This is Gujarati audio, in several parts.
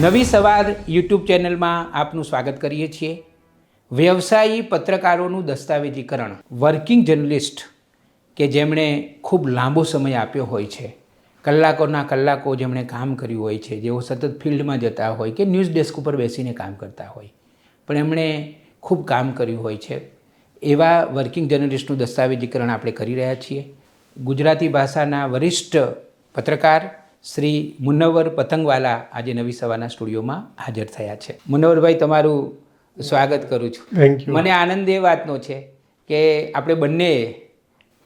નવી સવાર યુટ્યુબ ચેનલમાં આપનું સ્વાગત કરીએ છીએ. વ્યવસાયી પત્રકારોનું દસ્તાવેજીકરણ. વર્કિંગ જર્નલિસ્ટ, કે જેમણે ખૂબ લાંબો સમય આપ્યો હોય છે. કલાકોના કલાકો જેમણે કામ કર્યું હોય છે, જેઓ સતત ફિલ્ડમાં જતા હોય કે ન્યૂઝ ડેસ્ક ઉપર બેસીને કામ કરતા હોય. પણ એમણે ખૂબ કામ કર્યું હોય છે. એવા વર્કિંગ જર્નલિસ્ટનું દસ્તાવેજીકરણ આપણે કરી રહ્યા છીએ. ગુજરાતી ભાષાના વરિષ્ઠ પત્રકાર શ્રી મુન્નવર પતંગવાલા આજે નવી સવારના સ્ટુડિયોમાં હાજર થયા છે. મુનવરભાઈ તમારું સ્વાગત કરું છું. થેન્ક યુ મને આનંદ એ વાતનો છે કે આપણે બંને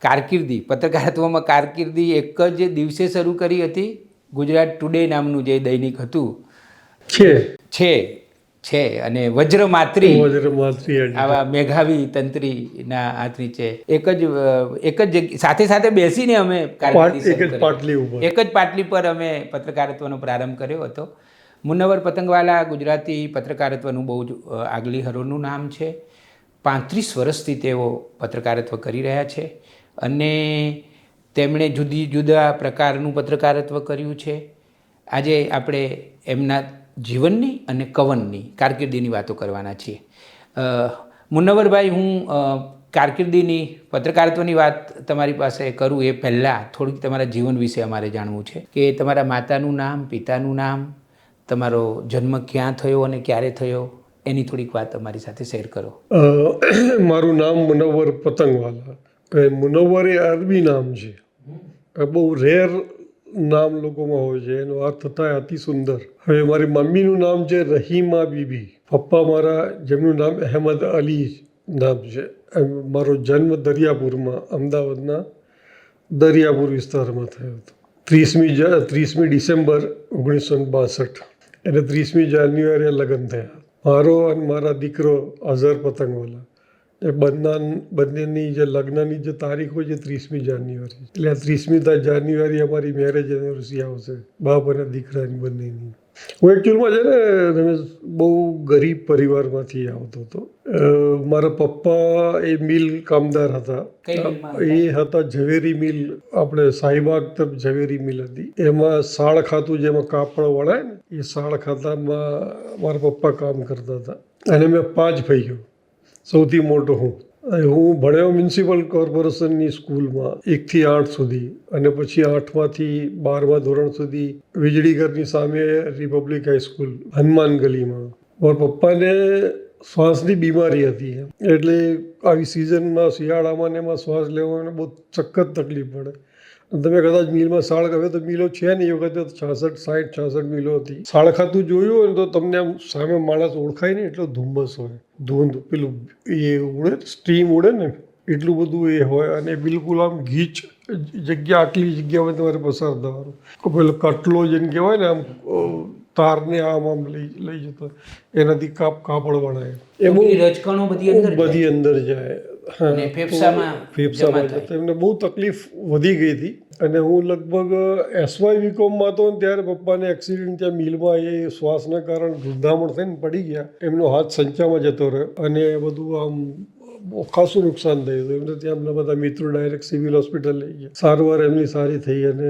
કારકિર્દી પત્રકારત્વમાં કારકિર્દી એક જ દિવસે શરૂ કરી હતી. ગુજરાત ટુડે નામનું જે દૈનિક હતું. છે. છે. છે અને વજ્રમાત્રી વજ્ર આવા મેઘાવી તંત્રીના હાથ નીચે એક જ એક જ જગ્યા સાથે સાથે બેસીને અમે એક જ પાટલી એક જ પાટલી પર અમે પત્રકારત્વનો પ્રારંભ કર્યો હતો. મુન્નવર પતંગવાલા ગુજરાતી પત્રકારત્વનું બહુ જ આગલી હરોળનું નામ છે. પાંત્રીસ વર્ષથી તેઓ પત્રકારત્વ કરી રહ્યા છે અને તેમણે જુદી જુદા પ્રકારનું પત્રકારત્વ કર્યું છે. આજે આપણે એમના જીવનની અને કવનની કારકિર્દીની વાતો કરવાના છીએ. મુન્નવરભાઈ, હું કારકિર્દીની, પત્રકારત્વની વાત તમારી પાસે કરું એ પહેલાં થોડીક તમારા જીવન વિશે અમારે જાણવું છે કે તમારા માતાનું નામ, પિતાનું નામ, તમારો જન્મ ક્યાં થયો અને ક્યારે થયો, એની થોડીક વાત અમારી સાથે શેર કરો. મારું નામ મુનવર પતંગવાલા. મુનવર એ અરબી નામ છે. બહુ રેર નામ લોકોમાં હોય છે, એનો અર્થ થાય અતિ સુંદર. હવે મારી મમ્મીનું નામ છે રહીમા બીબી. પપ્પા મારા, જેમનું નામ અહેમદ અલી નામ છે. મારો જન્મ દરિયાપુરમાં, અમદાવાદના દરિયાપુર વિસ્તારમાં થયો હતો. ત્રીસમી ત્રીસમી ડિસેમ્બર ઓગણીસો બાસઠ. અને ત્રીસમી જાન્યુઆરીએ લગ્ન થયા. મારો અને મારા દીકરો અઝર પતંગવાલા. બંને બંનેની જે લગ્નની જે તારીખ હોય છે ત્રીસમી જાન્યુઆરી. એટલે આ ત્રીસમી જાન્યુઆરી અમારી મેરેજ એનિવર્સરી આવશે. બાપ અને દીકરાની બંનેની. હું એકચ્યુઅલમાં છે ને રમેશ બહુ ગરીબ પરિવારમાંથી આવતો હતો. મારા પપ્પા એ મિલ કામદાર હતા. એ હતા ઝવેરી મિલ. આપણે સાહીબાગ તરફ ઝવેરી મિલ હતી. એમાં સાળ ખાતું જેમાં કાપડ વળાય ને એ સાળ ખાતામાં મારા પપ્પા કામ કરતા હતા. અને મેં પાંચ ભાઈઓ. સૌથી મોટો હું. હું ભણ્યો મ્યુનિસિપલ કોર્પોરેશનની સ્કૂલમાં એકથી આઠ સુધી અને પછી આઠમાંથી બારમા ધોરણ સુધી વીજળીઘરની સામે રિપબ્લિક હાઈસ્કૂલ હનુમાન ગલીમાં. મારા પપ્પાને શ્વાસની બીમારી હતી એટલે આવી સિઝનમાં શિયાળામાં ને એમાં શ્વાસ લેવામાં બહુ સખત તકલીફ પડે. તમે કદાચ મિલમાં સાળ હવે તો મિલો છે ને એ વખતે છાસઠ સાઠ છાસઠ મિલો હતી. સાળ ખાતું જોયું હોય ને તો તમને આમ સામે માણસ ઓળખાય ને એટલો ધુમ્મસ હોય. ધૂંધ પેલું એ ઉડે સ્ટીમ ઉડે ને એટલું બધું એ હોય અને બિલકુલ આમ ગીચ જગ્યા આટલી જગ્યા હોય તમારે પસાર થવાનું. પેલો કટલો જેને કહેવાય ને આમ તારને આમ આમ લઈ લઈ જતો એનાથી કાપ કાપડ વણાય એ બધી બધી અંદર જાય. બધી અંદર જાય. અને ફેફસામાં ફેફસામાં એમને બહુ તકલીફ વધી ગઈ હતી. અને હું લગભગ એસવાય બીકોમમાં હતો ને ત્યારે પપ્પાને એક્સિડન્ટ ત્યાં મિલમાં એ શ્વાસના કારણે વૃદ્ધામણ થઈને પડી ગયા. એમનો હાથ સંચામાં જતો રહ્યો અને બધું આમ ખાસું નુકસાન થયું હતું. એમને ત્યાં બધા મિત્રો ડાયરેક્ટ સિવિલ હોસ્પિટલ લઈ ગયા. સારવાર એમની સારી થઈ અને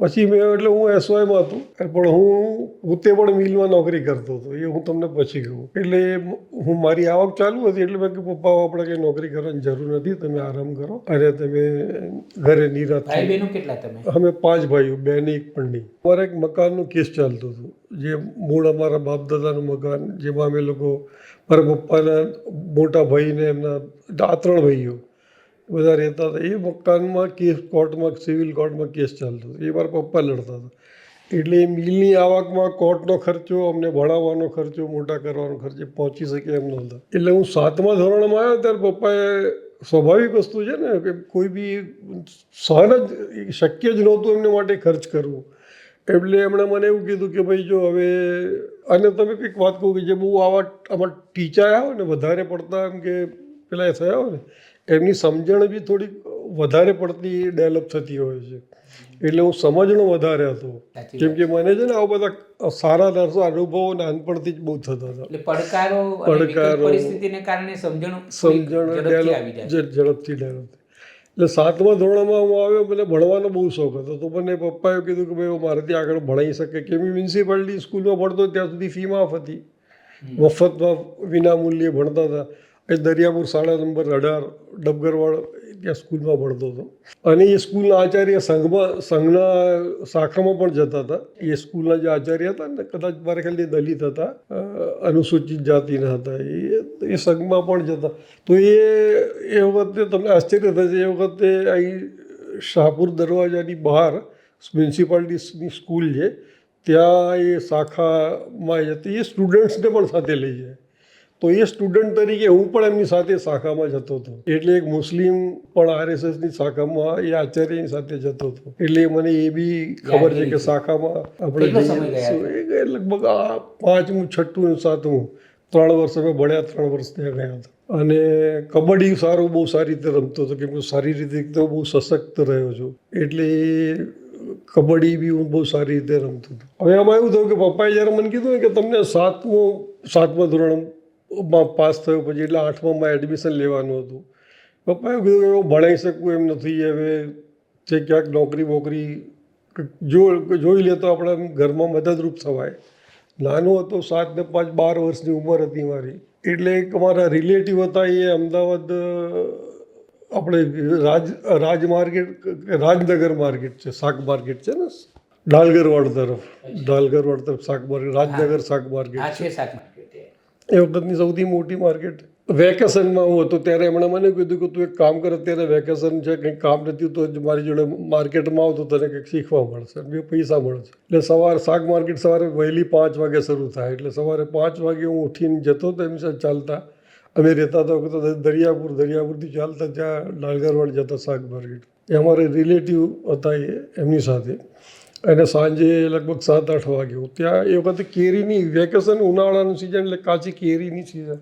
પછી મેં એટલે હું એસવાયમાં હતો. પણ હું પોતે પણ મિલમાં નોકરી કરતો હતો. એ હું તમને પછી કહું. એટલે હું મારી આવક ચાલુ હતી એટલે મેં કે પપ્પા આપણે કંઈ નોકરી કરવાની જરૂર નથી. તમે આરામ કરો. અને તમે ઘરે નિરાત અમે પાંચ ભાઈઓ બેન એક પંડી. અમારે એક મકાનનું કેસ ચાલતું હતું. જે મૂળ અમારા બાપ દાદાનું મકાન જેમાં અમે લોકો મારા પપ્પાના મોટા ભાઈને એમના આ ત્રણ ભાઈઓ. બધા રહેતા હતા. એ મકાનમાં કેસ કોર્ટમાં, સિવિલ કોર્ટમાં કેસ ચાલતો હતો. એ મારા પપ્પા લડતા હતા. એટલે એ મિલની આવકમાં કોર્ટનો ખર્ચો, અમને ભણાવવાનો ખર્ચો, મોટા કરવાનો ખર્ચો પહોંચી શકે એમ નહોતા. એટલે હું સાતમા ધોરણમાં આવ્યો ત્યારે પપ્પાએ સ્વાભાવિક વસ્તુ છે ને કે કોઈ બી સહન જ શક્ય જ નહોતું એમને માટે ખર્ચ કરવું. એટલે એમણે મને એવું કીધું કે ભાઈ જો હવે અને તમે કંઈક વાત કહું કે જે બહુ આવા આમાં ટીચાયા હોય ને, વધારે પડતા એમ કે પેલા એ થયા હોય ને એમની સમજણ બી થોડીક વધારે પડતી ડેવલપ થતી હોય છે. એટલે હું સમજણો વધારે હતો. કેમ કે મને છે ને આવા બધા સારા નરસો અનુભવો નાનપણથી જ બહુ થતા હતા. પડકારો પડકારો. પરિસ્થિતિને કારણે સમજણ સમજણ ઝડપથી ડેવલપ ઝડપથી ડેવલપ એટલે સાતમા ધોરણમાં હું આવ્યો મને ભણવાનો બહુ શોખ હતો. તો મને પપ્પાએ કીધું કે ભાઈ મારાથી આગળ ભણાવી શકે. કેમ મ્યુનિસિપાલિટી સ્કૂલમાં ભણતો ત્યાં સુધી ફી માફ હતી. મફતમાં વિનામૂલ્યે ભણતા હતા. એ દરિયાપુર શાળા નંબર અઢાર, ડબગરવાડ ત્યાં સ્કૂલમાં ભણતો હતો. અને એ સ્કૂલના આચાર્ય સંઘમાં, સંઘના શાખામાં પણ જતા હતા. એ સ્કૂલના જે આચાર્ય હતા ને કદાચ મારે ખ્યાલથી દલિત હતા અનુસૂચિત જાતિના હતા. એ એ સંઘમાં પણ જતા. તો એ એ વખતે તમને આશ્ચર્ય થશે, એ વખતે અહીં શાહપુર દરવાજાની બહાર મ્યુનિસિપાલિટીની સ્કૂલ છે. ત્યાં એ શાખામાં જતી એ સ્ટુડન્ટ્સને પણ સાથે લઈ જાય. તો એ સ્ટુડન્ટ તરીકે હું પણ એમની સાથે શાખામાં જતો હતો. એટલે એક મુસ્લિમ પણ આરએસએસની શાખામાં એ આચાર્યની સાથે જતો હતો. એટલે મને એ બી ખબર છે કે શાખામાં આપણે લગભગ આ પાંચમું છઠ્ઠું સાતમું ત્રણ વર્ષ અમે ભણ્યા ત્રણ વર્ષ ત્યાં ગયા હતા. અને કબડ્ડી સારું બહુ સારી રીતે રમતો હતો કેમ કે શારીરિક રીતે બહુ સશક્ત રહ્યો છું. એટલે કબડ્ડી બી હું બહુ સારી રીતે રમતો હતો. હવે આમાં એવું થયું કે પપ્પાએ જ્યારે મને કીધું કે તમને સાતમું સાતમા ધોરણમાં પાસ થયો પછી એટલે આઠમામાં એડમિશન લેવાનું હતું. પપ્પાએ કીધું કે હું ભણાવી શકું એમ નથી હવે જે ક્યાંક નોકરી બોકરી જો જોઈ લે તો આપણે ઘરમાં મદદરૂપ થવાય. નાનો હતો સાત ને પાંચ બાર વર્ષની ઉંમર હતી મારી. એટલે એક અમારા રિલેટિવ હતા એ અમદાવાદ આપણે રાજ રાજ માર્કેટ રાજનગર માર્કેટ છે શાક માર્કેટ છે ને? ડાલગરવાડ તરફ ડાલગરવાડ તરફ શાક માર્કેટ રાજનગર શાક માર્કેટ છે. શાક માર્કેટ. એ વખતની સૌથી મોટી માર્કેટ વેકેશનમાં હું હતો. ત્યારે એમણે મને કીધું કે તું એક કામ કર, અત્યારે વેકેશન છે કંઈક કામ નથી, તો મારી જોડે માર્કેટમાં આવ તો તને કંઈક શીખવા મળશે. બે પૈસા મળશે. એટલે સવારે શાક માર્કેટ સવારે વહેલી પાંચ વાગે શરૂ થાય. એટલે સવારે પાંચ વાગે હું ઉઠીને જતો હતો એમની સાથે ચાલતા. અમે રહેતા હતા વખતે દરિયાપુર, દરિયાપુરથી ચાલતા જ્યાં ડાલગરવાડ જતા શાક માર્કેટ. એ અમારે રિલેટિવ હતા એ, એમની સાથે. અને સાંજે લગભગ સાત, આઠ વાગે ત્યાં એ વખતે કેરીની વેકેશન ઉનાળાનું સિઝન એટલે કાચી કેરીની સિઝન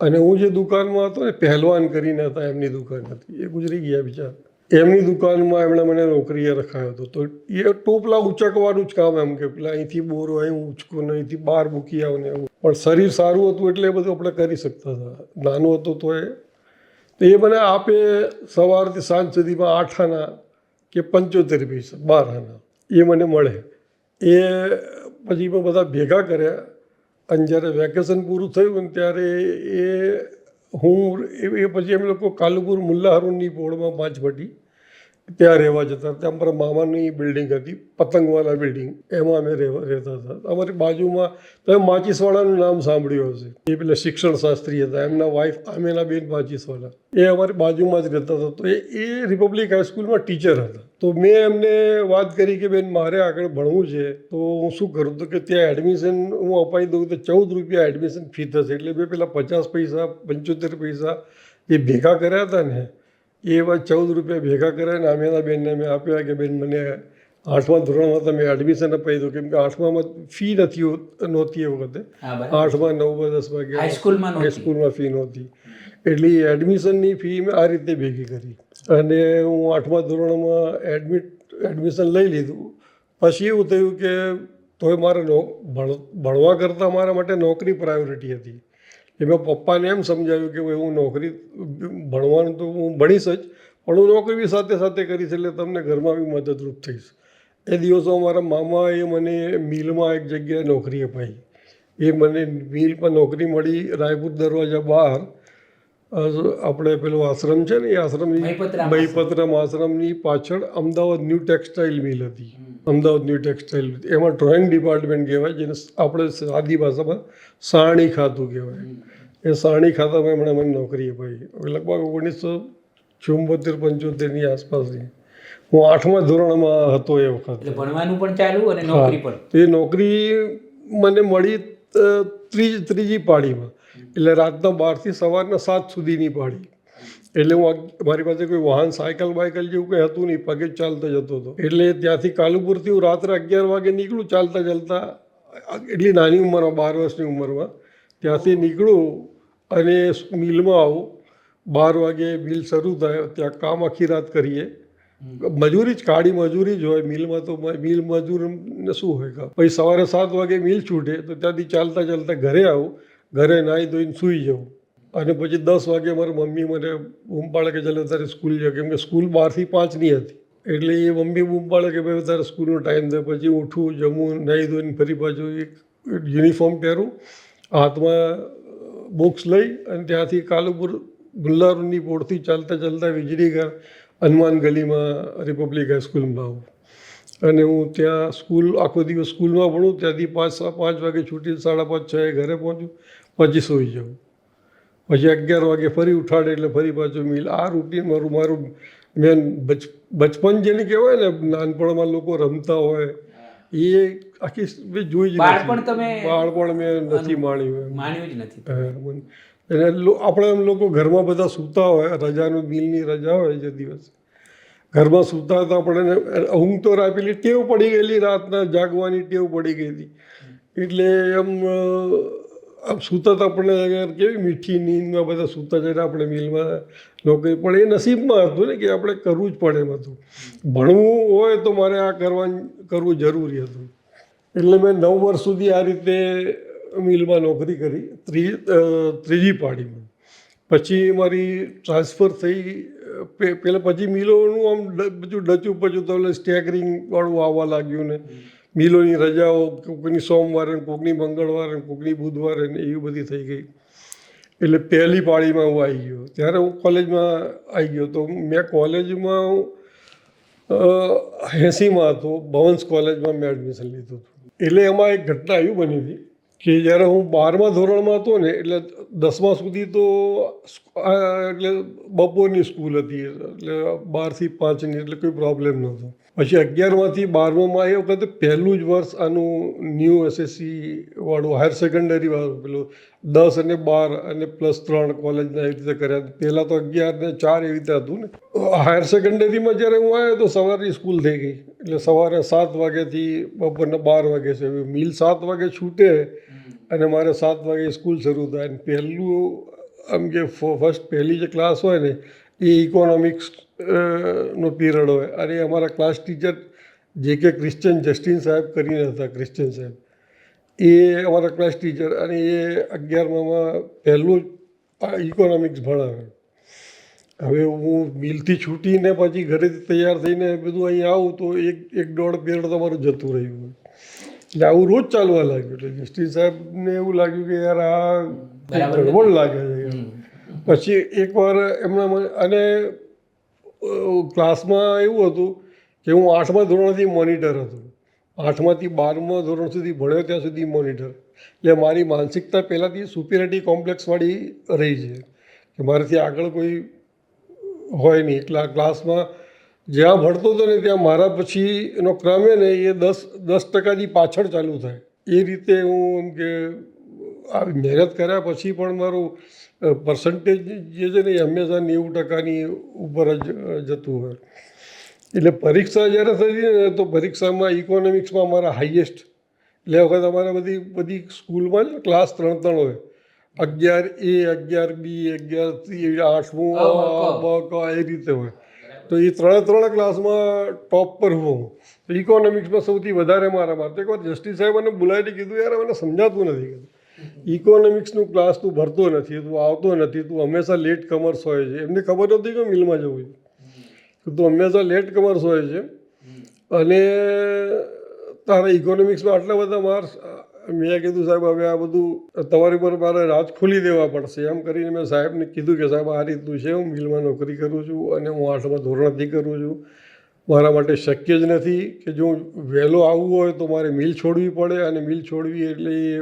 અને હું જે દુકાનમાં હતો ને, પહેલવાન કરીને હતા, એમની દુકાન હતી. એ ગુજરી ગયા બિચારા. એમની દુકાનમાં એમણે મને નોકરીએ રખાયો હતો. તો એ ટોપલા ઉચકવાનું જ કામ એમ કે, પેલા અહીંથી બોરો, અહીં ઉચકો, ને અહીંથી બહાર મૂકી આવો ને એવું પણ શરીર સારું હતું એટલે એ બધું આપણે કરી શકતા હતા. નાનું હતું તો એ. તો એ મને આપે સવારથી સાંજ સુધીમાં આઠ આના કે પંચોતેર પૈસા, બાર આના. એ મને મળે. એ પછી મેં બધા ભેગા કર્યા. અને જ્યારે વેકેશન પૂરું થયું ને ત્યારે એ હું એ પછી અમે લોકો કાલુપુર મુલ્લા હરુનની પોળમાં પાંચ ભટી ત્યાં રહેવા જતા ત્યાં અમારા મામાની બિલ્ડિંગ હતી, પતંગવાલા બિલ્ડિંગ એમાં અમે રહેતા હતા. અમારી બાજુમાં, તમે માચીસવાળાનું નામ સાંભળ્યું હશે. એ પેલા શિક્ષણ શાસ્ત્રી હતા. એમના વાઈફ આમેનાબેન માચીસવાલા. એ અમારી બાજુમાં જ રહેતા હતા. તો એ એ રિપબ્લિક હાઈસ્કૂલમાં ટીચર હતા. તો મેં એમને વાત કરી કે, બેન, મારે આગળ ભણવું છે. તો હું શું કરું? તો કે, ત્યાં એડમિશન હું અપાવી દઉં તો ચૌદ રૂપિયા એડમિશન ફી થશે. એટલે મેં પેલા પચાસ પૈસા, પંચોતેર પૈસા એ ભેગા કર્યા હતા ને એ એવા ચૌદ રૂપિયા ભેગા કર્યા ને આમેના બેનને મેં આપ્યા કે બેન મને આઠમા ધોરણમાં તમે એડમિશન અપાઈ દો. કેમ કે આઠમામાં ફી નથી નહોતી એ વખતે. આઠમાં નવમાં દસમાં ગયા હાઈસ્કૂલમાં હાઈસ્કૂલમાં ફી નહોતી. એટલે એડમિશનની ફી મેં આ રીતે ભેગી કરી. અને હું આઠમા ધોરણમાં એડમિટ એડમિશન લઈ લીધું. પછી એવું થયું કે તોય મારે નો ભણવા કરતાં મારા માટે નોકરી પ્રાયોરિટી હતી. એ મેં પપ્પાને એમ સમજાવ્યું કે ભાઈ હું નોકરી ભણવાનું તો હું ભણીશ જ પણ હું નોકરી બી સાથે સાથે કરીશ એટલે તમને ઘરમાં બી મદદરૂપ થઈશ. એ દિવસો મારા મામાએ મને મિલમાં એક જગ્યાએ નોકરી અપાઈ. એ મને મિલ પર નોકરી મળી રાયપુર દરવાજા બહાર. આપણે પેલો આશ્રમ છે ને એ આશ્રમની મહીપતરામ આશ્રમની પાછળ અમદાવાદ ન્યૂ ટેક્સટાઇલ મિલ હતી. અમદાવાદ ન્યૂ ટેક્સટાઇલ એમાં ડ્રોઈંગ ડિપાર્ટમેન્ટ કહેવાય જેને આપણે સાદી ભાષામાં સાણી ખાતું કહેવાય. એ સાણી ખાતામાં એમણે મને નોકરી અપાવી લગભગ ઓગણીસો ચુંબોતેર પંચોતેરની આસપાસની. હું આઠમા ધોરણમાં હતો એ વખત. ભણવાનું પણ ચાલુ અને નોકરી પણ? એ નોકરી મને મળી ત્રીજી ત્રીજી પાળીમાં. એટલે રાતના બારથી સવારના સાત સુધીની પાળી. એટલે હું મારી પાસે કોઈ વાહન સાયકલ બાયકલ જેવું કંઈ હતું નહીં. પગે ચાલતો જતો હતો. એટલે ત્યાંથી કાલુપુરથી હું રાત્રે અગિયાર વાગે નીકળું ચાલતા ચાલતા એટલી નાની ઉંમરમાં બાર વર્ષની ઉંમરમાં. ત્યાંથી નીકળું અને મિલમાં આવું. બાર વાગે મિલ શરૂ થાય ત્યાં કામ આખી રાત કરીએ. મજૂરી જ કાળી મજૂરી જ હોય. મિલમાં તો મિલ મિલ મજૂરને શું હોય પછી સવારે સાત વાગે મિલ છૂટે તો ત્યાંથી ચાલતા ચાલતા ઘરે આવું. ઘરે નાહી ધોઈને સૂઈ જાઉં. અને પછી દસ વાગે મારી મમ્મી મને બૂમ પાડે કે ચાલો તારે સ્કૂલ જાય કેમ કે સ્કૂલ બારથી પાંચની હતી. એટલે એ મમ્મી બૂમ પાડે કે ભાઈ તારે સ્કૂલનો ટાઈમ થાય. પછી ઉઠું જમું નાહી ધોઈને ફરી પાછું એક યુનિફોર્મ પહેરું. હાથમાં બુક્સ લઈ અને ત્યાંથી કાલુપુર ગુલ્લારુની પોળથી ચાલતા ચાલતા વીજળી ઘર હનુમાન ગલીમાં રિપબ્લિક હાઈસ્કૂલમાં આવું. અને હું ત્યાં સ્કૂલ, આખો દિવસ સ્કૂલમાં ભણું, ત્યાંથી પાંચ પાંચ વાગે છૂટી સાડા પાંચ, છ ઘરે પહોંચું પછી સૂઈ જાઉં. પછી અગિયાર વાગે ફરી ઉઠાડે એટલે ફરી પાછું મિલ, આ રૂટીન મારું મારું મેન બચ, બચપન જેને કહેવાય ને, નાનપણમાં લોકો રમતા હોય, એ આખી મેં જોઈ જ બાળપણ તમે- બાળપણ મેં નથી માણ્યું માણ્યું જ નથી. હા, મને- અને લો- આપણે એમ લોકો ઘરમાં બધા સૂતા હોય રજાનું દિલની રજા હોય જે દિવસ. ઘરમાં સૂતા હતા આપણે ઊંઘ તો રા- ટેવ પડી ગયેલી રાતના જાગવાની ટેવ પડી ગઈ હતી એટલે એમ આમ સૂતા હતા આપણને કેવી મીઠી નીંદમાં બધા સૂતા જઈને આપણે મિલમાં લોકો પણ એ નસીબમાં હતું ને કે આપણે કરવું જ પડે એમ હતું. ભણવું હોય તો મારે આ કરવાનું કરવું જરૂરી હતું. એટલે મેં નવ વર્ષ સુધી આ રીતે મિલમાં નોકરી કરી. ત્રી ત્રીજી પાડીમાં. પછી મારી ટ્રાન્સફર થઈ પહેલાં પછી મિલોનું આમ બધું ડચું પચું તો એટલે સ્ટેગરિંગવાળું આવવા લાગ્યું ને. મિલોની રજાઓ, કોકની સોમવારે ને કોકની મંગળવારે કોકની બુધવારે ને એવી બધી થઈ ગઈ. એટલે પહેલી પાળીમાં હું આવી ગયો. ત્યારે હું કોલેજમાં આવી ગયો તો મેં કોલેજમાં હું એંસીમાં હતો. ભવન્સ કોલેજમાં મેં એડમિશન લીધું હતું. એટલે એમાં એક ઘટના એવી બની હતી કે જ્યારે હું બારમા ધોરણમાં હતો ને, એટલે દસમા સુધી તો એટલે બપોરની સ્કૂલ હતી, એટલે બારથી પાંચની, એટલે કોઈ પ્રોબ્લેમ નહોતો. પછી અગિયારમાંથી બારમામાં એ વખતે પહેલું જ વર્ષ આનું ન્યૂ એસએસસી વાળું હાયર સેકન્ડરી વાળું, પેલું દસ અને બાર અને પ્લસ ત્રણ કોલેજના એવી રીતે કર્યા. પહેલાં તો અગિયાર ને ચાર એવી રીતે હતું ને. હાયર સેકન્ડરીમાં જ્યારે હું આવ્યો તો સવારની સ્કૂલ થઈ ગઈ. એટલે સવારે સાત વાગ્યાથી બપોરના બાર વાગે છે. મિલ સાત વાગે છૂટે અને મારે સાત વાગે સ્કૂલ શરૂ થાય. અને પહેલું, આમ કે ફર્સ્ટ પહેલી જે ક્લાસ હોય ને, એ ઇકોનોમિક્સ નો પીરિયડ હોય. અને અમારા ક્લાસ ટીચર જે કે ક્રિશ્ચન જસ્ટિન સાહેબ કરીને હતા ક્રિશ્ચન સાહેબ. એ અમારા ક્લાસ ટીચર અને એ અગિયારમાં પહેલું જ ઇકોનોમિક્સ ભણાવે. હવે હું મિલથી છૂટીને પછી ઘરેથી તૈયાર થઈને બધું અહીં આવું તો એક એક દોઢ પીરિયડ તમારું જતું રહ્યું એટલે આવું રોજ ચાલવા લાગ્યું. એટલે જસ્ટિસ સાહેબને એવું લાગ્યું કે યાર આ ગડબડ લાગે છે. પછી એકવાર એમના અને ક્લાસમાં એવું હતું કે હું આઠમા ધોરણથી મોનિટર હતો. આઠમાથી બારમા ધોરણ સુધી ભણ્યો ત્યાં સુધી મોનિટર. એટલે મારી માનસિકતા પહેલાંથી સુપિરિટી કોમ્પ્લેક્સવાળી રહી છે. કે મારાથી આગળ કોઈ હોય નહીં. એટલા ક્લાસમાં જ્યાં ભણતો હતો ને ત્યાં મારા પછી એનો ક્રમે ને એ દસ દસ ટકાથી પાછળ ચાલુ થાય. એ રીતે હું એમ કે આવી મહેનત કર્યા પછી પણ મારું પર્સન્ટેજ જે છે ને એ હંમેશા નેવું ટકાની ઉપર જ જતું હોય. એટલે પરીક્ષા જ્યારે થતી ને તો પરીક્ષામાં ઇકોનોમિક્સમાં મારા હાઈએસ્ટ એટલે એ વખત અમારે બધી બધી સ્કૂલમાં જ ક્લાસ ત્રણ ત્રણ હોય. અગિયાર એ અગિયાર બી અગિયાર સી આઠમું બ ક એ રીતે હોય. તો એ ત્રણે ત્રણ ક્લાસમાં ટોપ પર હું તો ઇકોનોમિક્સમાં સૌથી વધારે મારા મારતો એક વાર જસ્ટિસ સાહેબ મને બોલાવીને કીધું યાર મને સમજાતું નથી. કીધું ઇકોનોમિક્સનું ક્લાસ તું ભરતો નથી તું આવતો નથી તું હંમેશા લેટ કમર્સ હોય છે. એમને ખબર નથી કે મિલમાં જવું છે? તો હંમેશા લેટ કમર્સ હોય છે? અને તારા ઇકોનોમિક્સમાં આટલા બધા માર્ક્સ મેં કીધું સાહેબ હવે આ બધું તમારી પર મારે રાજ ખોલી દેવા પડશે. એમ કરીને મેં સાહેબને કીધું કે સાહેબ આ રીતનું છે હું મિલમાં નોકરી કરું છું અને હું આઠમા ધોરણથી કરું છું. મારા માટે શક્ય જ નથી કે જો વહેલો આવવું હોય તો મારે મિલ છોડવી પડે અને મિલ છોડવી એટલે એ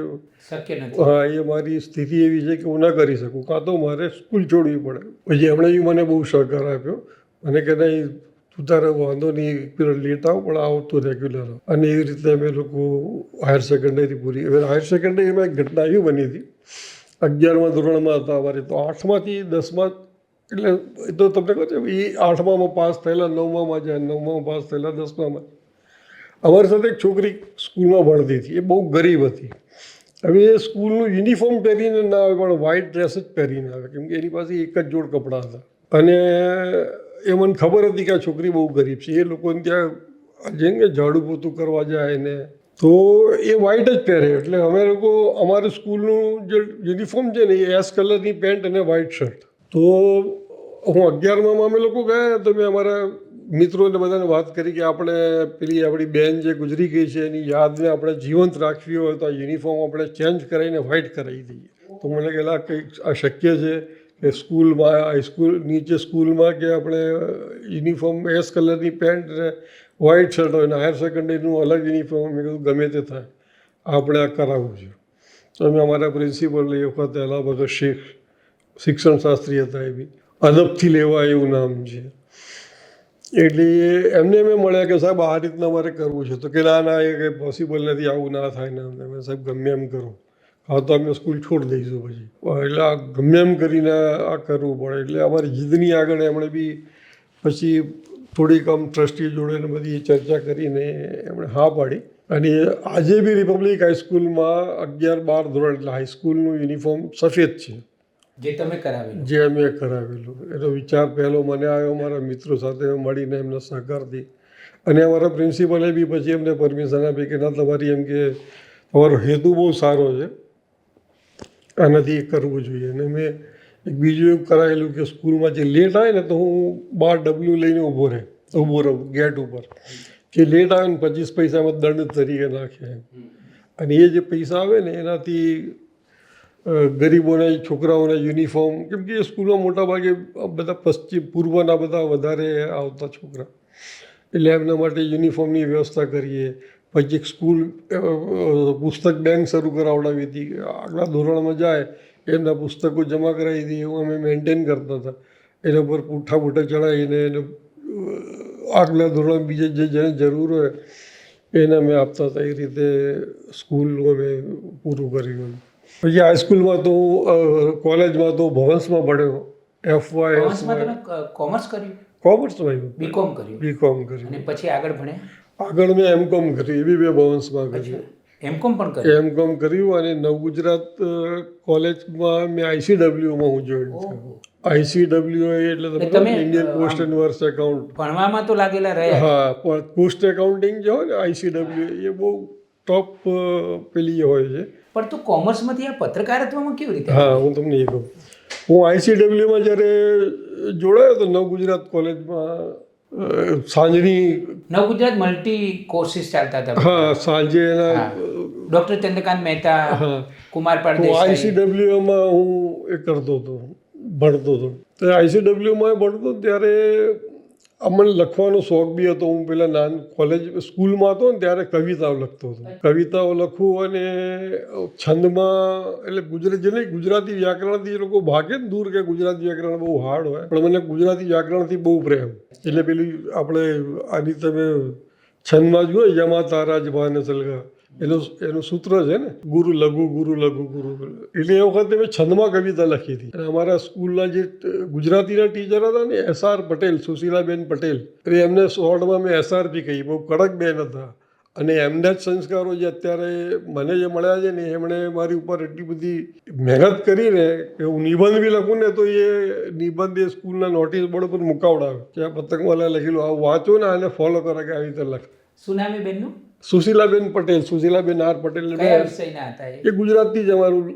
હા એ મારી સ્થિતિ એવી છે કે હું ન કરી શકું. કાં તો મારે સ્કૂલ છોડવી પડે. પછી એમણે બી મને બહુ સહકાર આપ્યો. અને કે નહીં તું તારે વાંધો નહીં પીરિયડ લેટ આવ પણ આવતું રેગ્યુલર. અને એવી રીતે અમે લોકો હાયર સેકન્ડરી પૂરી. હવે હાયર સેકન્ડરીમાં એક ઘટના એવી બની હતી. અગિયારમાં ધોરણમાં હતા અમારે તો આઠમાંથી દસમા એટલે એ તો તમને કહો છો, એ આઠમામાં પાસ થયેલા, નવમામાં જાય, નવમામાં પાસ થયેલા, દસમામાં. અમારી સાથે એક છોકરી સ્કૂલમાં ભણતી હતી, એ બહુ ગરીબ હતી. હવે એ સ્કૂલનું યુનિફોર્મ પહેરીને ના આવે, પણ વ્હાઇટ ડ્રેસ જ પહેરીને આવે, કેમ કે એની પાસે એક જ જોડ કપડાં હતા. અને એ મને ખબર હતી કે આ છોકરી બહુ ગરીબ છે. એ લોકોને ત્યાં, જેમ કે ઝાડુ પોતું કરવા જાય ને, તો એ વ્હાઇટ જ પહેરે. એટલે અમે લોકો, અમારી સ્કૂલનું જે યુનિફોર્મ છે ને, એ એસ કલરની પેન્ટ અને વ્હાઇટ શર્ટ. તો હું અગિયારમાં અમે લોકો ગયા તો મેં અમારા મિત્રોને બધાને વાત કરી કે આપણે પેલી આપણી બેન જે ગુજરી ગઈ છે એની યાદને આપણે જીવંત રાખવી હોય તો આ યુનિફોર્મ આપણે ચેન્જ કરાવીને વ્હાઇટ કરાવી દઈએ. તો મને કહેલા કંઈક આ શક્ય છે કે સ્કૂલમાં હાઈસ્કૂલ નીચે સ્કૂલમાં કે આપણે યુનિફોર્મ, એસ કલરની પેન્ટ ને વ્હાઇટ શર્ટ હોય ને હાયર સેકન્ડરીનું અલગ યુનિફોર્મ, મેં કીધું ગમે તે થાય. આપણે આ કરાવવું છે. તો અમે અમારા પ્રિન્સિપલ એ વખતે અલા ભગત શેખ શિક્ષણ શાસ્ત્રી હતા એ બી અદબથી લેવા એવું નામ છે. એટલે એમને મેં મળ્યા કે સાહેબ આ રીતના મારે કરવું છે. તો કે ના ના, એ કંઈ પોસિબલ નથી, આવું ના થાય ના થાય સાહેબ ગમે એમ કરો. હા, તો અમે સ્કૂલ છોડી દઈશું પછી. એટલે આ ગમે એમ કરીને આ કરવું પડે. એટલે અમારી જીદની આગળ એમણે બી પછી થોડીક આમ ટ્રસ્ટી જોડે બધી ચર્ચા કરીને એમણે હા પાડી. અને આજે બી રિપબ્લિક હાઈસ્કૂલમાં અગિયાર બાર ધોરણ, એટલે હાઈસ્કૂલનું યુનિફોર્મ સફેદ છે. જે તમે કરાવેલું? જે અમે કરાવેલું. એનો વિચાર પહેલો મને આવ્યો મારા મિત્રો સાથે મળીને એમને સહકારથી અને અમારા પ્રિન્સિપલે બી પછી એમને પરમિશન આપી કે ના તમારી એમ કે તમારો હેતુ બહુ સારો છે. આનાથી એ કરવું જોઈએ. અને મેં એક બીજું એવું કરાવેલું કે સ્કૂલમાં જે લેટ આવે ને તો હું બાર ડબલ્યુ લઈને ઊભો રહે ઊભો રહું ગેટ ઉપર. કે લેટ આવે ને પચીસ પૈસામાં દંડ તરીકે નાખે. અને એ જે પૈસા આવે ને એનાથી ગરીબોના છોકરાઓના યુનિફોર્મ, કેમ કે એ સ્કૂલમાં મોટાભાગે બધા પશ્ચિમ, પૂર્વના બધા વધારે આવતા છોકરા. એટલે એમના માટે યુનિફોર્મની વ્યવસ્થા કરીએ. પછી એક સ્કૂલ પુસ્તક બેંક શરૂ કરાવડાવી હતી. આગલા ધોરણમાં જાય, એમના પુસ્તકો જમા કરાવી હતી એવું અમે મેન્ટેન કરતા હતા. એના પર પૂઠા પૂઠા ચડાવીને એને આગલા ધોરણ બીજે જે જેને જરૂર હોય, એને અમે આપતા હતા. એ રીતે સ્કૂલ અમે પૂરું કર્યું પછી હાઈસ્કૂલમાં તો કોલેજમાં તો ભવન્સમાં ભણ્યો. એફ વાય કોમર્સ કર્યું? કોમર્સમાં બીકોમ કર્યું. બીકોમ કર્યું. અને પછી આગળ ભણ્યા? આગળ મેં એમ કોમ કર્યું. એબી મેં ભવન્સમાં કર્યું. એમકોમ પણ કર્યું? એમ કોમ કર્યું અને નવ ગુજરાત કોલેજમાં મેં આઈસીડબલ્યુમાં હું જોઈન થયો. આઈસીડબલ્યુ એટલે તમે, ઇન્ડિયન પોસ્ટ એન્ડ વર્સ એકાઉન્ટ ભણવામાં તો લાગેલા રહ્યા હા પણ પોસ્ટ એકાઉન્ટિંગ જે હોય ને આઈસીડબલ્યુ એ બહુ ટોપ પેલી હોય છે. પણ તો કોમર્સમાંથી આ પત્રકારત્વમાં કેવી રીતે હા હું તમને એ કહું. હું આઈસીડબ્લ્યુમાં જ્યારે જોડાયો હતો નવ ગુજરાત કોલેજમાં સાંજની નવ ગુજરાત મલ્ટી કોર્સિસ ચાલતા હતા. હા સાંજે એના ડૉક્ટર ચંદ્રકાંત મહેતા હા. કુમાર હું આઈસીડબ્લ્યુમાં હું એ કરતો હતો ભણતો હતો. તો આઈસીડબ્લ્યુમાં ભણતો ત્યારે અમને લખવાનો શોખ બી હતો. હું પેલા નાન કોલેજ સ્કૂલમાં હતો ને ત્યારે કવિતાઓ લખતો હતો. કવિતાઓ લખું અને છંદમાં એટલે ગુજરાત જેને ગુજરાતી વ્યાકરણથી એ લોકો ભાગે ને દૂર કે ગુજરાતી વ્યાકરણ બહુ હાર્ડ હોય. પણ મને ગુજરાતી વ્યાકરણથી બહુ પ્રેમ. એટલે પેલી આપણે આની તમે છંદમાં જુઓ યમા તારા જ ભાને સલગા એનું એનું સૂત્ર છે ને, ગુરુ લઘુ ગુરુ લઘુ, ગુરુ એટલે એ વખતે મેં છંદમાં કવિતા લખી હતી. અને અમારા સ્કૂલના જે ગુજરાતીના ટીચર હતા ને, એસ આર પટેલ, સુશીલાબેન પટેલ. એટલે એમને શોર્ટમાં મેં એસઆરપી કહી, બહુ કડક બેન હતા. અને એમના જ સંસ્કારો જે અત્યારે મને જે મળ્યા છે ને, એમણે મારી ઉપર એટલી બધી મહેનત કરીને, કે હું નિબંધ બી લખું ને, તો એ નિબંધ એ સ્કૂલના નોટિસ બોર્ડ ઉપર મુકાવડાવે. કે આ પતંગવાલા લખેલું આવું વાંચો ને, આને ફોલો કરે કે આવી રીતે લખ. સુનામી બેનનું? સુશીલાબેન પટેલ સુશીલાબેન આર પટેલ એ? ગુજરાતી જ અમારું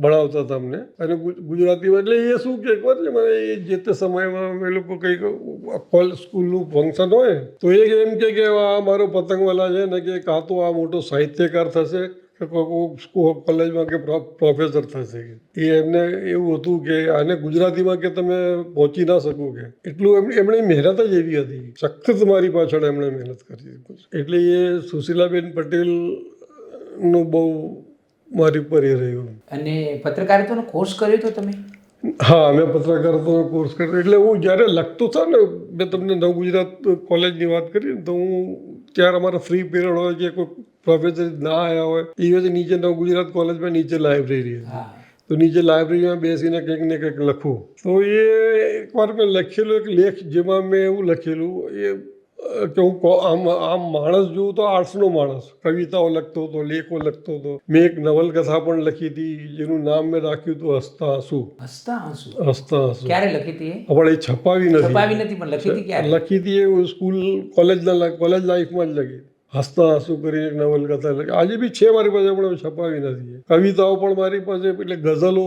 ભણાવતા હતા અમને. અને ગુજરાતી એટલે એ શું કે ખબર છે? મને એ જે તે સમયમાં એ લોકો કંઈક કોલ સ્કૂલનું ફંક્શન હોય તો એ એમ કે કે આ મારો પતંગવાલા છે ને કે કાં તો આ મોટો સાહિત્યકાર થશે કે કોઈ કોલેજમાં કે પ્રો- પ્રોફેસર થશે એ એમને એવું હતું કે આને ગુજરાતીમાં કે તમે પહોંચી ના શકો કે. એટલું એમ, એમણે મહેનત જ એવી હતી. સખત મારી પાછળ એમણે મહેનત કરી. એટલે એ સુશીલાબેન પટેલનું બહુ મારી ઉપર એ રહ્યું. અને પત્રકારિતાનો કોર્સ કર્યો તો તમે? હા મેં પત્રકારત્વનો કોર્સ કર્યો. એટલે હું જ્યારે લખતો હતો ને મેં તમને નવ ગુજરાત કોલેજની વાત કરી ને તો હું ત્યારે અમારા ફ્રી પીરિયડ હોય કે કોઈ પ્રોફેસર ના આવ્યા હોય એ વખતે નીચે નવ ગુજરાત કોલેજમાં નીચે લાઇબ્રેરી તો નીચે લાઇબ્રેરીમાં બેસીને કંઈક ને કંઈક લખું. તો એ એકવાર મેં લખેલું એક લેખ જેમાં મેં એવું લખેલું એ કે હું આમ આમ માણસ જોઉં તો આર્ટ્સનો માણસ. કવિતાઓ લખતો હતો લેખો લખતો હતો. મેં એક નવલકથા પણ લખી હતી જેનું નામ મેં રાખ્યું હતું હસતા આંસુ હસતા આંસુ હસતા આંસુ ક્યારે લખી હતી પણ એ છપાવી નથી. છપાવી નથી પણ લખી હતી ક્યારે? લખી હતી એ સ્કૂલ કોલેજના કોલેજ લાઈફમાં જ લખી હસતા હસું કરી એક નવલકથા લખી. આજે બી છે મારી પાસે પણ છપાવી નથી. કવિતાઓ પણ મારી પાસે, એટલે ગઝલો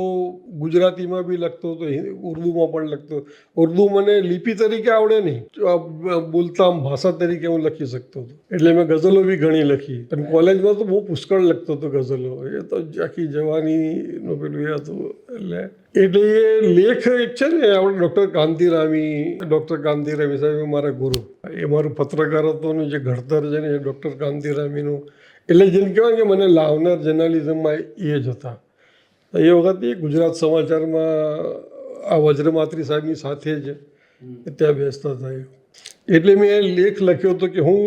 ગુજરાતીમાં બી લખતો હતો ઉર્દુમાં પણ લખતો ઉર્દુ મને લિપિ તરીકે આવડે નહીં. બોલતામ બોલતા ભાષા તરીકે હું લખી શકતો હતો. એટલે મેં ગઝલો બી ઘણી લખી. અને કોલેજમાં તો બહુ પુષ્કળ લખતો હતો ગઝલો. એ તો આખી જવાનીનું પેલું એ હતું, એટલે એટલે એ લેખ એક છે ને, આપણે ડૉક્ટર કાંતિરામી ડૉક્ટર કાંતિરામી સાહેબ મારા ગુરુ. એ મારું પત્રકારત્વનું જે ઘડતર છે ને, એ ડૉક્ટર કાંતિરામીનું એટલે જેમ કહેવાય કે મને લાવનાર જર્નાલિઝમમાં એ જ હતા. એ વખતે ગુજરાત સમાચારમાં આ વજ્રમાત્રી સાહેબની સાથે જ ત્યાં બેસતા હતા એટલે મેં લેખ લખ્યો હતો કે હું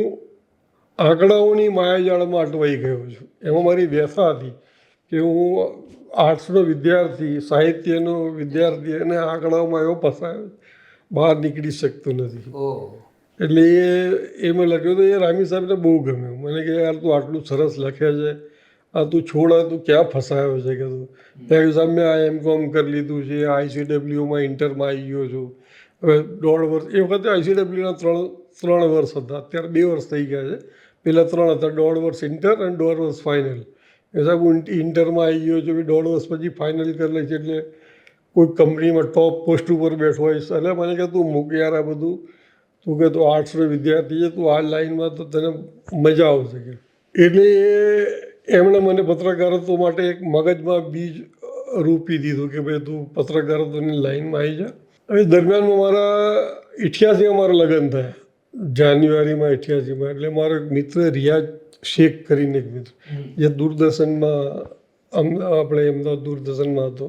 આંકડાઓની માયાજાળમાં અટવાઈ ગયો છું. એમાં મારી વ્યથા હતી કે હું આર્ટ્સનો વિદ્યાર્થી સાહિત્યનો વિદ્યાર્થી અને આંકડાઓમાં એવો ફસાયો બહાર નીકળી શકતો નથી. એટલે એ એ મેં લખ્યું તો એ રામી સાહેબને બહુ ગમ્યું. મને કે યાર તું આટલું સરસ લખે છે. આ તું છોડ આ તું ક્યાં ફસાયો છે? કે તું. ત્યાં સાહેબ મેં આ એમ કોમ કરી લીધું છે. આઈસીડબ્લ્યુમાં ઇન્ટરમાં આવી ગયો છું. હવે દોઢ વર્ષ એ વખતે આઈસીડબ્લ્યુના ત્રણ ત્રણ વર્ષ હતા. અત્યારે બે વર્ષ થઈ ગયા છે. પહેલાં ત્રણ હતા. દોઢ વર્ષ ઇન્ટર અને દોઢ વર્ષ ફાઇનલ. એ સાહેબ હું ઇન્ટરમાં આવી ગયો છું દોઢ વર્ષ પછી ફાઇનલ કરી લે છે એટલે કોઈ કંપનીમાં ટોપ પોસ્ટ ઉપર બેઠો હોઈશ. એટલે મને કે તું મૂક યાર આ બધું. તું કે તું આર્ટ્સનો વિદ્યાર્થી છે, તું આ લાઈનમાં તો તને મજા આવશે કે. એટલે એમણે મને પત્રકારત્વ માટે એક મગજમાં બીજ રૂપી દીધું કે ભાઈ તું પત્રકારત્વની લાઈનમાં આવી જા. હવે દરમિયાનમાં મારા ઇઠ્યાસીમાં મારા લગ્ન થયા. જાન્યુઆરીમાં અઠ્યાસીમાં એટલે મારો એક મિત્ર રિયાઝ શેખ કરીને એક મિત્ર. જે દૂરદર્શનમાં આપણે અમદાવાદ દૂરદર્શનમાં હતો.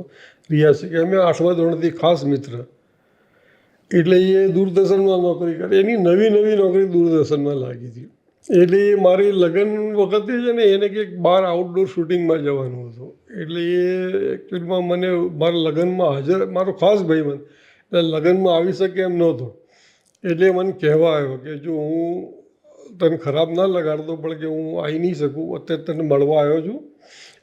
રિયાઝ શેખ. અમે આઠમા ધોરણથી ખાસ મિત્ર. એટલે એ દૂરદર્શનમાં નોકરી કરી. એની નવી નવી નોકરી દૂરદર્શનમાં લાગી હતી. એટલે એ મારી લગ્ન વખતે છે ને એને કંઈક બહાર આઉટડોર શૂટિંગમાં જવાનું હતું. એટલે એ એકચ્યુઅલમાં મને મારા લગ્નમાં હાજર મારો ખાસ ભાઈ ભાઈબંધ એટલે લગ્નમાં આવી શકે એમ નહોતો. એટલે મને કહેવા આવ્યો કે જો હું તને ખરાબ ના લગાડતો, પણ કે હું આવી નહીં શકું, અત્યારે તને મળવા આવ્યો છું.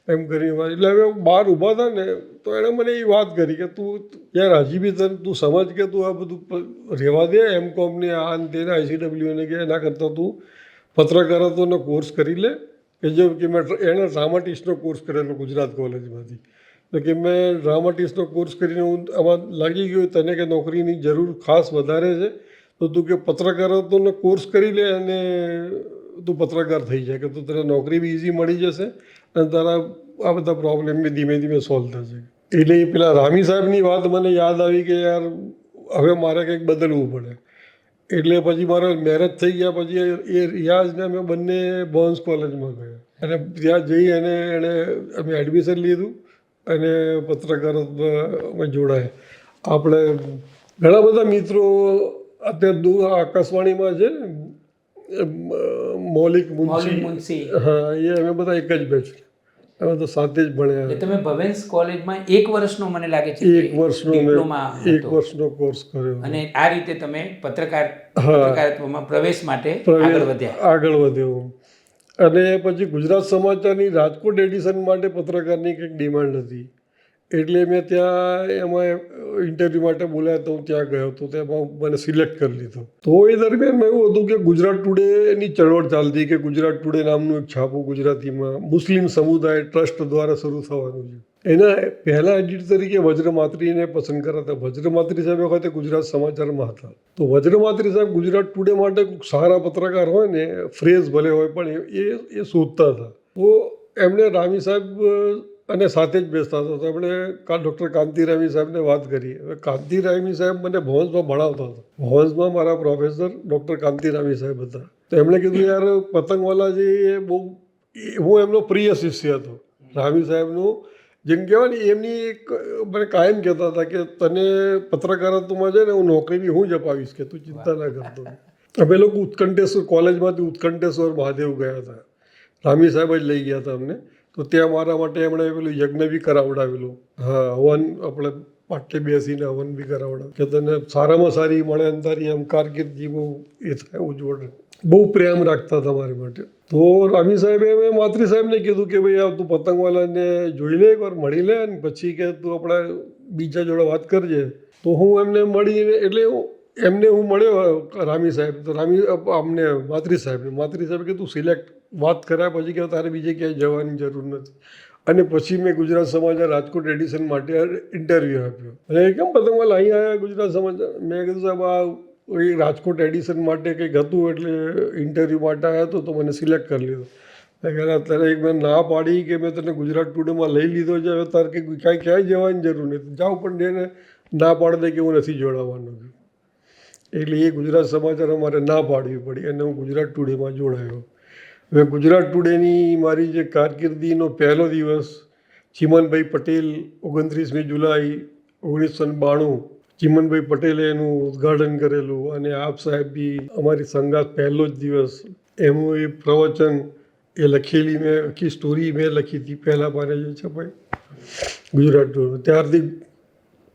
એમ કરીને એટલે હવે બહાર ઊભા હતા ને, તો એણે મને એ વાત કરી કે તું યાર હજી બી તને તું સમજ કે તું આ બધું રહેવા દે એમ કોમને આ તેને આઈસીડબ્લ્યુને કે એના કરતાં તું પત્રકારત્વનો કોર્સ કરી લે. કે જો કે મેં એણે ડ્રામાટિસ્ટનો કોર્સ કરેલો ગુજરાત કોલેજમાંથી. તો કે મેં ડ્રામાટિસ્ટનો કોર્સ કરીને હું આમાં લાગી ગયો, તને કે નોકરીની જરૂર ખાસ વધારે છે. તો તું કે પત્રકારત્વનો કોર્સ કરી લે અને તું પત્રકાર થઈ જાય કે તું તને નોકરી બી ઇઝી મળી જશે અને તારા આ બધા પ્રોબ્લેમ બી ધીમે ધીમે સોલ્વ થશે. એટલે એ પેલા રામી સાહેબની વાત મને યાદ આવી કે યાર હવે મારે કંઈક બદલવું પડે. એટલે પછી મારા મેરેજ થઈ ગયા પછી એ રિયાઝને અમે બંને બોન્સ કોલેજમાં ગયા. અને ત્યાં જઈ અને એણે અમે એડમિશન લીધું અને પત્રકારત્વમાં જોડાયા. આપણે ઘણા બધા મિત્રો અત્યારે દૂર આકાશવાણીમાં છે મૌલિક મુનશી. હા એ અમે બધા એક જ બેચ. અમે તો સાથે જ ભણ્યા. તમે ભવેન્સ કોલેજમાં એક વર્ષનો મને લાગે છે એક વર્ષનો એક. વર્ષનો કોર્સ કર્યો. અને આ રીતે તમે પત્રકાર પત્રકારત્વમાં પ્રવેશ માટે આગળ વધ્યા. આગળ વધ્યો. અને પછી ગુજરાત સમાચારની રાજકોટ એડિશન માટે પત્રકારની કંઈક ડિમાન્ડ હતી. એટલે મેં ત્યાં એમાં ઇન્ટરવ્યૂ માટે બોલાયા તો હું ત્યાં ગયો તો તેમાં મને સિલેક્ટ કરી લીધો. તો એ દરમિયાન એવું હતું કે ગુજરાત ટુડેની ચળવળ ચાલતી કે ગુજરાત ટુડે નામનું એક છાપું ગુજરાતીમાં મુસ્લિમ સમુદાય ટ્રસ્ટ દ્વારા શરૂ થવાનું છે. એના પહેલાં એડિટ તરીકે વજ્રમાત્રીને પસંદ કર્યા હતા વજ્રમાત્રી સાહેબ વખતે ગુજરાત સમાચારમાં હતા. તો વજ્રમાત્રી સાહેબ ગુજરાત ટુડે માટે સારા પત્રકાર હોય ને ફ્રેઝ ભલે હોય પણ એ એ શોધતા હતા. તો એમણે રામી સાહેબ અને સાથે જ બેસતા હતા. તો એમણે કાલ ડૉક્ટર કાંતિ રામી સાહેબને વાત કરી. હવે કાંતિ રામી સાહેબ મને ભવન્સમાં ભણાવતા હતા. ભવન્સમાં મારા પ્રોફેસર ડૉક્ટર કાંતિ રામી સાહેબ હતા. તો એમણે કીધું, યાર, પતંગવાલાજી એ બહુ હું એમનો પ્રિય શિષ્ય હતો. રામી સાહેબનું જેમ કહેવાય ને, એમની એક મને કાયમ કહેતા હતા કે, તને પત્રકારત્વમાં છે ને, હું નોકરી બી હું જ અપાવીશ કે તું ચિંતા ના કરતો. અમે લોકો ઉત્કંઠેશ્વર કોલેજમાંથી ઉત્કંઠેશ્વર મહાદેવ ગયા હતા. રામી સાહેબ જ લઈ ગયા હતા અમને. તો ત્યાં મારા માટે એમણે પેલું યજ્ઞ બી કરાવડાવેલું. હા, હવન આપણે પાટે બેસીને હવન બી કરાવડાવ. કે તને સારામાં સારી મળે અને તારી એમ કારકિર્દી બહુ એ થાય ઉજ્જવળ બહુ પ્રેમ રાખતા હતા મારી માટે. તો રામી સાહેબે મેં માતૃ સાહેબને કીધું કે ભાઈ, આ તું પતંગવાલાને જોઈ લે, એકવાર મળી લે અને પછી કે તું આપણે બીજા જોડે વાત કરજે. તો હું એમને મળીને, એટલે એમને હું મળ્યો, રામી સાહેબ. તો રામી અમને માત્રી સાહેબને. માત્રી સાહેબ કે તું સિલેક્ટ વાત કર્યા પછી કે તારે બીજે ક્યાંય જવાની જરૂર નથી. અને પછી મેં ગુજરાત સમાચાર રાજકોટ એડિશન માટે ઇન્ટરવ્યૂ આપ્યો. અને કેમ પતંગવાલા અહીં આવ્યા ગુજરાત સમાચાર મેં કીધું સાહેબ, આ રાજકોટ એડિશન માટે કંઈક હતું એટલે ઇન્ટરવ્યૂ માટે આવ્યા હતો તો મને સિલેક્ટ કરી લીધો. મેં અત્યારે એક મેં ના પાડી કે મેં તને ગુજરાત ટુડેમાં લઈ લીધો છે, હવે તારે કંઈ ક્યાંય ક્યાંય જવાની જરૂર નથી. જાઉં પણ જેને ના પાડી દે કે હું નથી જોડાવાનો એટલે એ ગુજરાત સમાચાર અમારે ના પાડવી પડી અને હું ગુજરાત ટુડેમાં જોડાયો. હવે ગુજરાત ટુડેની મારી જે કારકિર્દીનો પહેલો દિવસ ચિમનભાઈ પટેલ ઓગણત્રીસમી જુલાઈ ઓગણીસો બાણું ચિમનભાઈ પટેલે એનું ઉદ્ઘાટન કરેલું અને આપ સાહેબ બી અમારી સંગાત પહેલો જ દિવસ એનું એ પ્રવચન એ લખેલી મેં આખી સ્ટોરી મેં લખી હતી પહેલાં મારે જે છપાઈ ગુજરાત ટુડે. ત્યારથી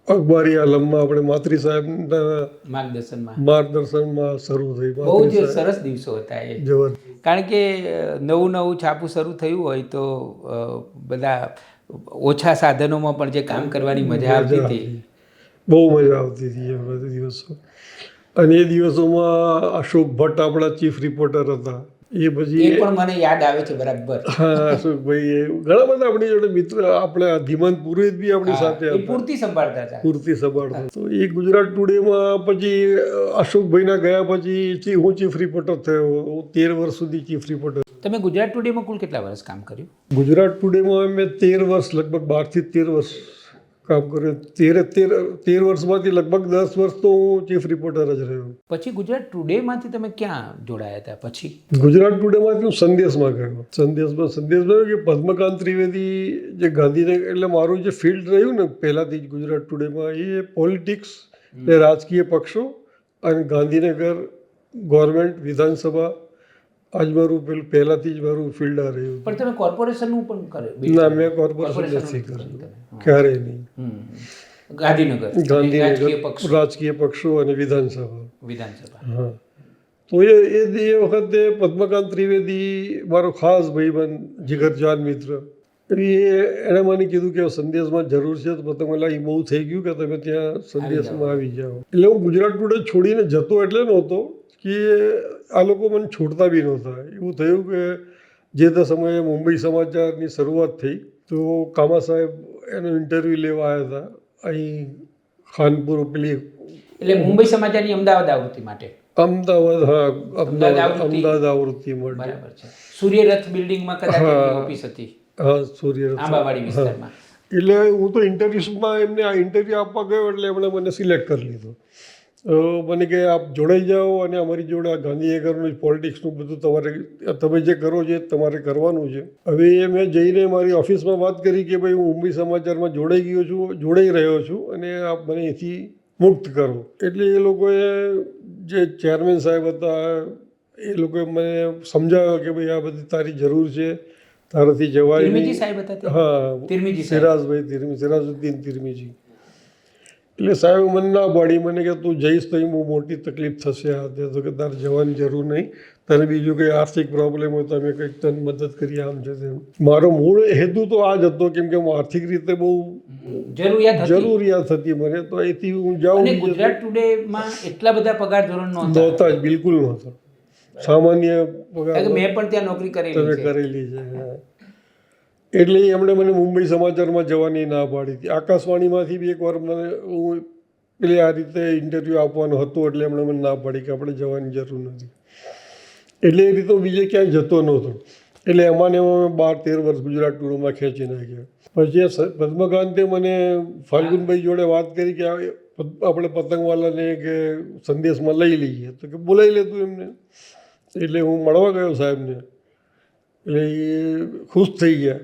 અખબારી આલમમાં આપણે માતૃ સાહેબના માર્ગદર્શનમાં. માર્ગદર્શનમાં શરૂ થઈ. બહુ જ સરસ દિવસો હતા એ. જવર કારણ કે નવું નવું છાપું શરૂ થયું હોય તો બધા ઓછા સાધનોમાં પણ જે કામ કરવાની મજા આવતી હતી. બહુ મજા આવતી હતી એ બધા દિવસો. અને એ દિવસોમાં અશોક ભટ્ટ આપણા ચીફ રિપોર્ટર હતા. એ એ પછી પણ મને યાદ આવે છે બરાબર. હા અશોકભાઈ એ ઘણા બધા આપણી જોડે મિત્ર આપણે ધીમંત પુરોહિત બી આપણી સાથે હતા. પૂર્તિ સંભાળતા હતા. પૂર્તિ સંભાળતા. તો એ ગુજરાત ટુડેમાં પછી અશોકભાઈના ગયા પછી હું ચીફ રિપોર્ટર થયો તેર વર્ષ સુધી ચીફ રિપોર્ટર. તમે ગુજરાત ટુડેમાં કુલ કેટલા વર્ષ કામ કર્યું? ગુજરાત ટુડેમાં મેં તેર વર્ષ લગભગ બારથી તેર વર્ષ કામ કર્યું તેર તેર તેર વર્ષમાંથી લગભગ દસ વર્ષ તો હું ચીફ રિપોર્ટર જ રહ્યો. પછી ગુજરાત ટુડેમાંથી તમે ક્યાં જોડાયા હતા? પછી? ગુજરાત ટુડેમાંથી હું સંદેશમાં ગયો. સંદેશમાં સંદેશમાં કે પદ્મકાંત ત્રિવેદી જે ગાંધીનગર એટલે મારું જે ફિલ્ડ રહ્યું ને પહેલાંથી જ ગુજરાત ટુડેમાં એ પોલિટિક્સ ને રાજકીય પક્ષો અને ગાંધીનગર ગવર્મેન્ટ વિધાનસભા આજ મારું પેલું પહેલાંથી જ મારું ફિલ્ડ આ રહ્યું પણ તમે કોર્પોરેશનનું પણ કર્યું ના મેં કોર્પોરેશન નથી કર્યું. ક્યારેય નહીં. ગાંધીનગર. ગાંધીનગર પક્ષ. રાજકીય પક્ષો અને વિધાનસભા. વિધાનસભા. હા. તો એ એ એ વખતે પદ્મકાંત ત્રિવેદી મારો ખાસ ભાઈબંધ જીગરજાન મિત્ર. એ એણે મને કીધું કે સંદેશમાં જરૂર છે તો તમે એ બહુ થઈ ગયું કે તમે ત્યાં સંદેશમાં આવી જાઓ. એટલે હું ગુજરાત ટુડે છોડીને જતો એટલે નહોતો. કે આ લોકો મને છોડતા બી નહોતા એવું થયું કે જે તે સમયે મુંબઈ સમાચારની શરૂઆત થઈ તો કામા સાહેબ એનો ઇન્ટરવ્યૂ લેવા આવ્યા હતા. અહીં ખાનપુર પેલી એટલે મુંબઈ સમાચારની અમદાવાદ આવૃત્તિ માટે? અમદાવાદ હા અમદાવાદ. અમદાવાદ આવૃત્તિ? માટે. બરાબર છે. સૂર્યરથ બિલ્ડિંગમાં કદાચ. ઓફિસ હતી. હા સૂર્ય આંબાવાડી વિસ્તારમાં. એટલે હું તો ઇન્ટરવ્યુમાં એમને આ ઇન્ટરવ્યૂ આપવા ગયો એટલે એમણે મને સિલેક્ટ કરી લીધો. મને કે આપ જોડાઈ જાઓ અને અમારી જોડે આ ગાંધીનગરનું પોલિટિક્સનું બધું તમારે તમે જે કરો છો તમારે કરવાનું છે. હવે એ મેં જઈને મારી ઓફિસમાં વાત કરી કે ભાઈ હું મુંબઈ સમાચારમાં જોડાઈ ગયો છું જોડાઈ રહ્યો છું અને આપ મને અહીંથી મુક્ત કરો. એટલે એ લોકોએ જે ચેરમેન સાહેબ હતા એ લોકોએ મને સમજાવ્યો કે ભાઈ આ બધી તારી જરૂર છે તારાથી જવાય હા. સિરાજભાઈ તિરમી સિરાજુદ્દીન તિરમીજી. એટલે સાહેબ મને ના પાડી. મને કે તું જઈશ તો બહુ મોટી તકલીફ થશે. આ તે તો કે તારે જવાની જરૂર નહીં. તને બીજું કંઈ આર્થિક પ્રોબ્લેમ હોય તો અમે કંઈક તને મદદ કરીએ આમ છે તેમ. મારો મૂળ હેતુ તો આ જ હતો કેમ કે હું આર્થિક રીતે બહુ જરૂરિયાત હતી. જરૂરિયાત હતી મને. તો અહીંથી હું જાઉં ગુજરાત ટુડેમાં એટલા બધા પગાર ધોરણ નહોતા. જ બિલકુલ નહોતા. સામાન્ય પગાર મેં પણ ત્યાં નોકરી કરેલી છે. કરેલી છે. એટલે એમણે મને મુંબઈ સમાચારમાં જવાની ના પાડી હતી. આકાશવાણીમાંથી બી એકવાર મને હું એટલે આ રીતે ઇન્ટરવ્યૂ આપવાનો હતો એટલે એમણે મને ના પાડી કે આપણે જવાની જરૂર નથી. એટલે એ રીતે બીજે ક્યાંય જતો નહોતો. એટલે એમાં ને એમાં બાર તેર વર્ષ ગુજરાત ટુરોમાં ખેંચી નાખ્યા. પછી પદ્મકાંતે મને ફાલ્ગુનભાઈ જોડે વાત કરી કે આપણે પતંગવાલાને કે સંદેશમાં લઈ લઈએ. તો કે બોલાવી લેતું એમને. એટલે હું મળવા ગયો સાહેબને. એટલે એ ખુશ થઈ ગયા.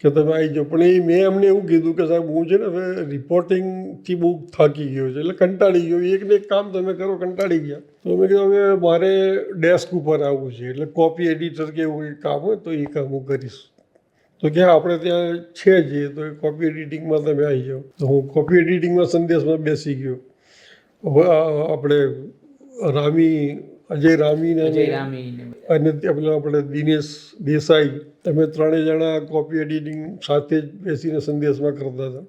કે તમે આવી જાઓ. પણ એ મેં એમને એવું કીધું કે સાહેબ, હું છે ને હવે રિપોર્ટિંગથી બહુ થાકી ગયો છે, એટલે કંટાળી ગયો. એકને એક કામ તમે કરો, કંટાળી ગયા. તો મેં કીધું, હવે મારે ડેસ્ક ઉપર આવવું છે. એટલે કોપી એડિટર કે એવું કામ હોય તો એ કામ હું કરીશ. તો કે આપણે ત્યાં છે જ તો કોપી એડિટિંગમાં તમે આવી જાઓ. તો હું કોપી એડિટિંગમાં સંદેશમાં બેસી ગયો. હવે આપણે રામી અજય રામીને અને પેલા આપણે દિનેશ દેસાઈ. અમે ત્રણેય જણા કોપી એડિટિંગ સાથે જ બેસીને સંદેશમાં કરતા હતા.